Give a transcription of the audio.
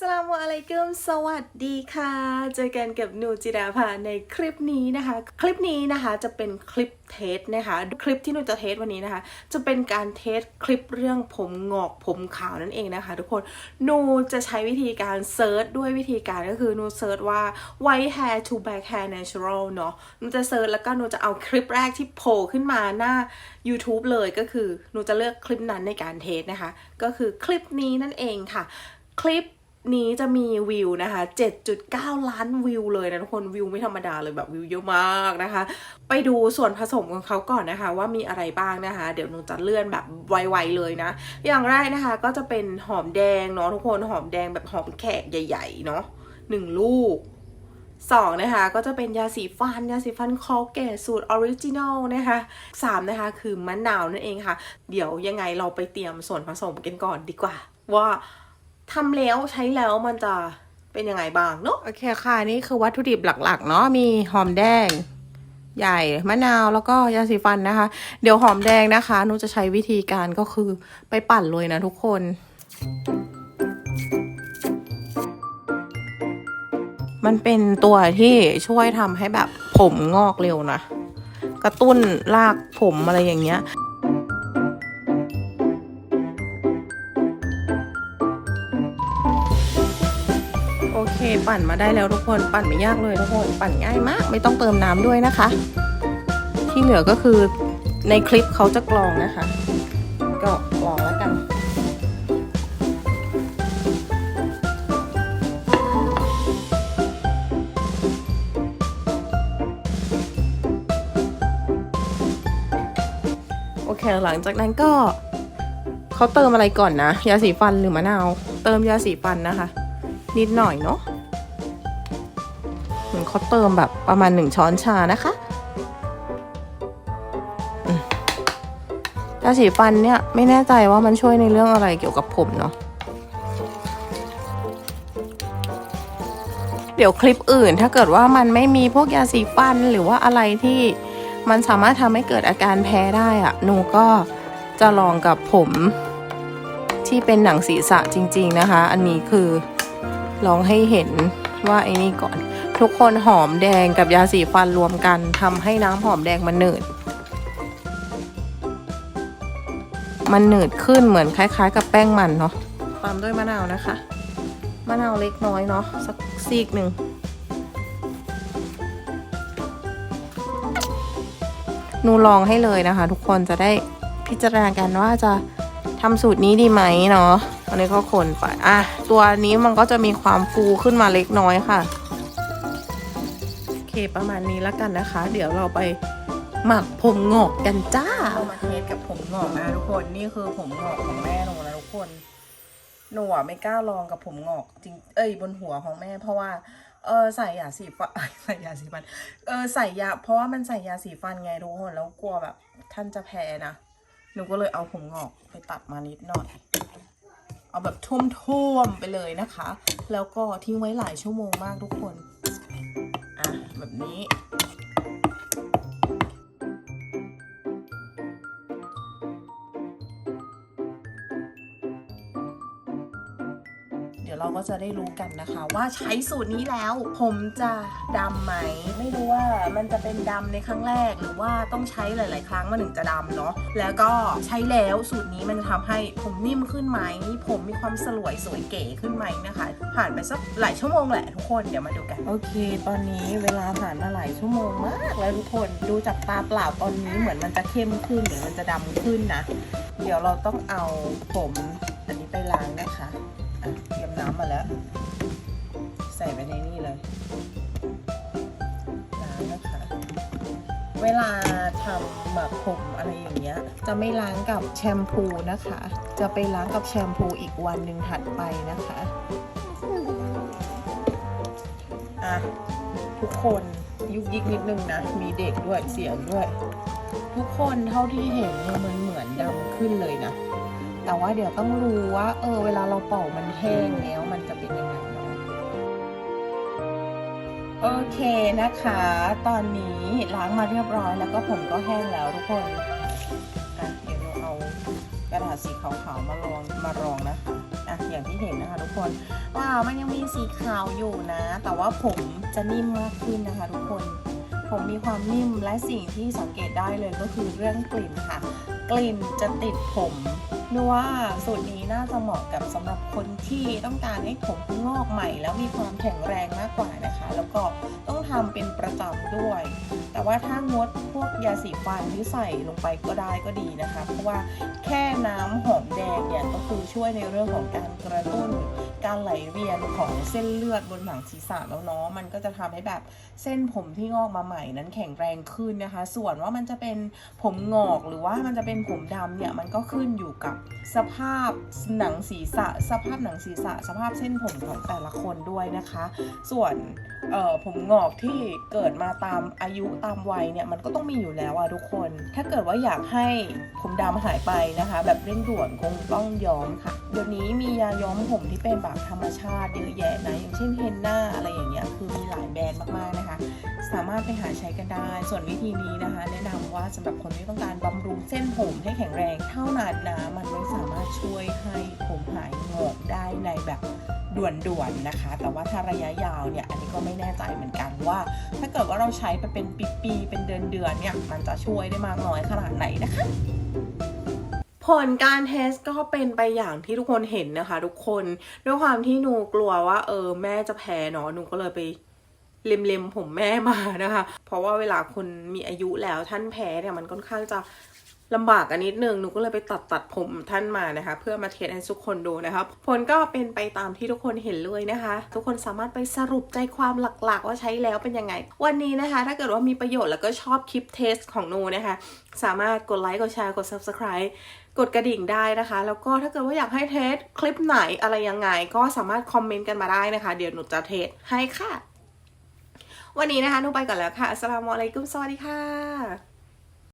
สลามุอะลัยกุมสวัสดีค่ะ เจอกันกับหนูจิดาภาในคลิปนี้นะคะ คลิปนี้นะคะจะเป็นคลิปเทสนะคะ คลิปที่หนูจะเทสวันนี้นะคะ จะเป็นการเทสคลิปเรื่องผมงอกผมขาวนั่นเองนะคะ ทุกคนหนูจะใช้วิธีการเซิร์ชด้วยวิธีการก็คือหนูเซิร์ชว่า white hair to black hair natural เนาะหนูจะเซิร์ชแล้วก็หนูจะเอาคลิปแรกที่โผล่ขึ้นมาหน้า YouTube เลยก็คือหนูจะเลือกคลิปนั้นในการเทสนะคะ ก็คือคลิปนี้นั่นเองค่ะคลิป นี้จะมีวิวนะคะ 7.9 ล้านวิวเลยนะทุกคนวิวไม่ธรรมดาเลยแบบวิวเยอะมากนะคะ ไปดูส่วนผสมของเขาก่อนนะคะ ว่ามีอะไรบ้างนะคะ เดี๋ยวหนูจะเลื่อนแบบไวๆเลยนะ อย่างแรกนะคะก็จะเป็นหอมแดงเนาะทุกคนหอมแดงแบบหอมแขกใหญ่ๆเนาะหนึ่งลูกสองนะคะ ก็จะเป็นยาสีฟัน ยาสีฟันคอเกตสูตรออริจินอลนะคะสามนะคะ คือมะนาวนั่นเองค่ะ เดี๋ยวยังไงเราไปเตรียมส่วนผสมกันก่อนดีกว่า ว่า ทำแล้วใช้แล้วมันจะเป็นยังไงบ้างเนาะโอเคค่ะนี่คือวัตถุดิบหลักๆ เนาะมีหอมแดง ใหญ่มะนาวแล้วก็ยาสีฟันนะคะ เดี๋ยวหอมแดงนะคะนูจะใช้วิธีการก็คือไปปั่นเลยนะทุกคน มันเป็นตัวที่ช่วยทำให้แบบผมงอกเร็วนะ กระตุ้นรากผมอะไรอย่างเงี้ย ปั่นมาได้แล้วทุกคนปั่นไม่ยากเลยทุกคนปั่นง่ายมาก ไม่ต้องเติมน้ำด้วยนะคะ ที่เหลือก็คือในคลิปเขาจะกรองนะคะ ก็กรองแล้วกันโอเคหลังจากนั้นก็เขาเติมอะไรก่อนนะ ยาสีฟันหรือมะนาว เติมยาสีฟันนะคะ นิดหน่อยเนาะ เหมือนเขาเติมแบบประมาณหนึ่งช้อนชานะคะยาสีฟันเนี่ยไม่แน่ใจว่ามันช่วยในเรื่องอะไรเกี่ยวกับผมเนาะเดี๋ยวคลิปอื่นถ้าเกิดว่ามันไม่มีพวกยาสีฟันหรือว่าอะไรที่มันสามารถทำให้เกิดอาการแพ้ได้อะหนูก็จะลองกับผมที่เป็นหนังศีรษะจริง ๆนะคะ อันนี้คือลองให้เห็นว่าไอ้นี่ก่อน ทุกคนหอมแดงกับยาสีฟันรวมกันทำให้น้ำหอมแดงมันหนืด มันหนืดขึ้นเหมือนคล้าย ๆ กับแป้งมันเนาะตามด้วยมะนาวนะคะ มะนาวเล็กน้อยเนาะสักซีกหนึ่งนูลองให้เลยนะคะ ทุกคนจะได้พิจารณากันว่าจะทำสูตรนี้ดีไหมเนาะอันนี้ก็คนไปอะตัวนี้มันก็จะมีความฟูขึ้นมาเล็กน้อยค่ะ เคประมาณนี้แล้วกันนะคะ เดี๋ยวเราไปหมักผมงอกกันจ้าเรามาเทสกับผมงอกนะทุกคนนี่คือผมงอกของแม่หนูนะทุกคนหนูอะไม่กล้าลองกับผมงอกจริงเอ้ยบนหัวของแม่ เพราะว่าเออใส่ยาสีฟันใส่ยาสีฟันเออใส่ยา เพราะว่ามันใส่ยาสีฟันไงทุกคนแล้วกลัวแบบท่านจะแพ้นะหนูก็เลยเอาผมงอกไปตัดมานิดหน่อยเอาแบบท่วมๆไปเลยนะคะ แล้วก็ทิ้งไว้หลายชั่วโมงมากทุกคน นี้ ก็จะได้รู้กันนะคะ ว่าใช้สูตรนี้แล้ว ผมจะดำไหม ไม่รู้ว่ามันจะเป็นดำในครั้งแรก หรือว่าต้องใช้หลาย ๆ ครั้งมันถึงจะดำเนาะแล้วก็ใช้แล้วสูตรนี้มันจะทำให้ผมนิ่มขึ้นไหมผมมีความสลวยสวยเก๋ขึ้นไหมนะคะ ผ่านไปสักหลายชั่วโมงแหละทุกคนเดี๋ยวมาดูกัน โอเค ตอนนี้เวลาผ่านมาหลายชั่วโมงมากแล้วทุกคนดูจากตาเปล่าตอนนี้เหมือนมันจะเข้มขึ้นหรือมันจะดำขึ้นนะ เดี๋ยวเราต้องเอาผมอันนี้ไปล้างนะคะ น้ำมาแล้ว ใส่ไปในนี่เลยล้างนะคะ เวลาทำหมักผมอะไรอย่างเงี้ย จะไม่ล้างกับแชมพูนะคะ จะไปล้างกับแชมพูอีกวันหนึ่งถัดไปนะคะอะทุกคนยุกยิกนิดนึงนะ มีเด็กด้วยเสียงด้วย ทุกคนเท่าที่เห็นเนี่ยมันเหมือนดำขึ้นเลยนะ แต่ว่าเดี๋ยวต้องรู้ว่า เออ เวลาเราเป่ามันแห้งแล้วมันจะเป็นยังไงเนาะโอเคนะคะ ตอนนี้ล้างมาเรียบร้อยแล้วก็ผมก็แห้งแล้วทุกคนอะเดี๋ยวเราเอากระดาษสีขาวๆมารองมารองนะคะอะอะอย่างที่เห็นนะคะทุกคนว้าวมันยังมีสีขาวอยู่นะ แต่ว่าผมจะนิ่มมากขึ้นนะคะทุกคน ผมมีความนิ่มและสิ่งที่สังเกตได้เลยก็คือเรื่องกลิ่นค่ะ กลิ่นจะติดผมนึกว่าสูตรนี้น่าจะเหมาะกับสำหรับคนที่ต้องการให้ผมงอกใหม่ แล้วมีความแข็งแรงมากกว่านะคะ แล้วก็ต้องทำเป็นประจำด้วย แต่ว่าถ้างดพวกยาสีฟันที่ใส่ลงไปก็ได้ก็ดีนะคะ เพราะว่าแค่น้ำหอมแดงเนี่ยก็คือช่วยในเรื่องของการกระตุ้น การไหลเวียนของเส้นเลือดบนหนังศีรษะแล้วเนาะมันก็จะทำให้แบบเส้นผมที่งอกมาใหม่นั้นแข็งแรงขึ้นนะคะ ส่วนว่ามันจะเป็นผมงอกหรือว่ามันจะเป็นผมดำเนี่ยมันก็ขึ้นอยู่กับสภาพหนังศีรษะ สภาพหนังศีรษะ สภาพเส้นผมของแต่ละคนด้วยนะคะ ส่วนผมงอกที่เกิดมาตามอายุตามวัยเนี่ยมันก็ต้องมีอยู่แล้วอะทุกคน ถ้าเกิดว่าอยากให้ผมดำหายไปนะคะ แบบเร่งด่วนคงต้องย้อมค่ะ เดี๋ยวนี้มียาย้อมผมที่เป็นแบบธรรมชาติเยอะแยะนะอย่างเช่นเฮนน่าอะไรอย่างเงี้ยคือมีหลายแบรนด์มากๆนะคะ สามารถไปหาใช้กันได้ ส่วนวิธีนี้นะคะ แนะนำว่าสำหรับคนที่ต้องการบำรุงเส้นผมให้แข็งแรงเท่านั้นนะมันไม่สามารถช่วยให้ผมหายงอกได้ในแบบด่วนๆนะคะ แต่ว่าถ้าระยะยาวเนี่ยอันนี้ก็ไม่แน่ใจเหมือนกันว่า ถ้าเกิดว่าเราใช้ไปเป็นปีๆเป็นเดือนๆเนี่ยมันจะช่วยได้มากน้อยขนาดไหนนะคะ ผลการเทสก็เป็นไปอย่างที่ทุกคนเห็นนะคะ ทุกคนด้วยความที่หนูกลัวว่า เออแม่จะแพ้เนาะหนูก็เลยไปเล็มๆผมแม่มานะคะ เพราะว่าเวลาคนมีอายุแล้วท่านแพ้เนี่ยมันค่อนข้างจะ ลำบากกันนิดนึงหนูก็เลยไปตัดตัดผมท่านมานะคะ เพื่อมาเทสให้ทุกคนดูนะคะผลก็เป็นไปตามที่ทุกคนเห็นเลยนะคะ ทุกคนสามารถไปสรุปใจความหลักๆ ว่าใช้แล้วเป็นยังไง วันนี้นะคะ ถ้าเกิดว่ามีประโยชน์แล้วก็ชอบคลิปเทสของหนูนะคะ สามารถกดไลค์กดแชร์กด subscribe กดกระดิ่งได้นะคะ แล้วก็ถ้าเกิดว่าอยากให้เทสคลิปไหนอะไรยังไง ก็สามารถคอมเมนต์กันมาได้นะคะ เดี๋ยวหนูจะเทสให้ค่ะ วันนี้นะคะหนูไปก่อนแล้วค่ะอัสสลามุอะลัยกุมสวัสดีค่ะ